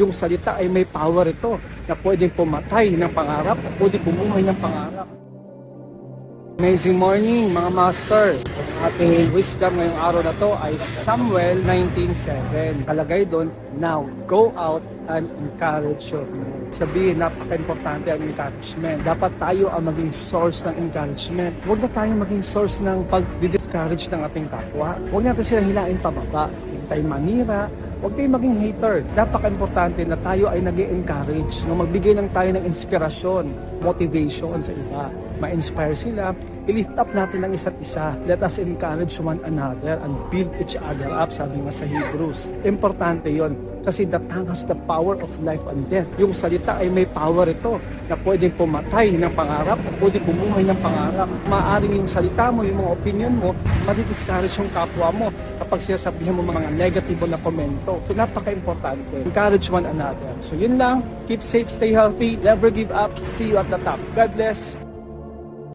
Yung salita ay may power ito na pwedeng pumatay ng pangarap o pwedeng bumuhay ng pangarap. Amazing morning mga master. Ang ating wisdom ngayong araw na to ay Samuel 19.7. Kalagay doon, now go out and encourage your men. Sabihin, napaka-importante ang encouragement. Dapat tayo ang maging source ng encouragement. Huwag na tayo maging source ng pag-discourage ng ating kapwa. Huwag natin sila hilain pababa. Tayo manira. Huwag tayong maging hater. Napaka-importante na tayo ay nag encourage no magbigay lang tayo ng inspirasyon, motivation sa iba. Ma-inspire sila, i-lift up natin ang isa't isa. Let us encourage one another and build each other up, sabi nga sa Hebrews. Importante yon kasi the tongue has the power of life and death. Yung salita ay may power ito na pwedeng pumatay ng pangarap o pwedeng bumuhay ng pangarap. Maaring yung salita mo, yung mga opinion mo, madi-discourage yung kapwa mo kapag sinasabihan mo mga negatibo na komento. So napaka-importante. Encourage one another. So yun lang. Keep safe, stay healthy, never give up. See you at the top. God bless.